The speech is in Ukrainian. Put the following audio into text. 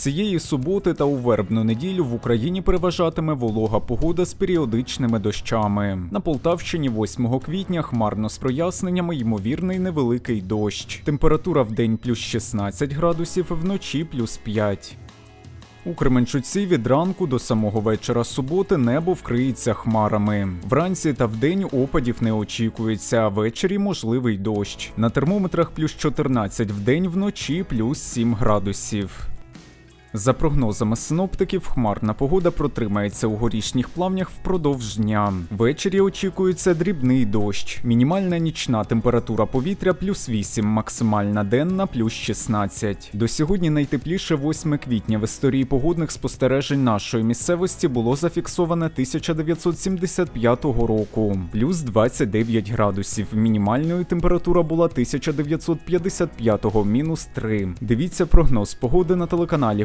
Цієї суботи та у вербну неділю в Україні переважатиме волога погода з періодичними дощами. На Полтавщині 8 квітня хмарно з проясненнями ймовірний невеликий дощ. Температура в день плюс 16 градусів, вночі плюс 5. У Кременчуці від ранку до самого вечора суботи небо вкриється хмарами. Вранці та вдень опадів не очікується, а ввечері можливий дощ. На термометрах плюс 14 вдень, вночі плюс 7 градусів. За прогнозами синоптиків, хмарна погода протримається у горішніх плавнях впродовж дня. Ввечері очікується дрібний дощ. Мінімальна нічна температура повітря плюс 8, максимальна денна плюс 16. До сьогодні найтепліше 8 квітня в історії погодних спостережень нашої місцевості було зафіксоване 1975 року, плюс 29 градусів. Мінімальною температура була 1955, мінус 3. Дивіться прогноз погоди на телеканалі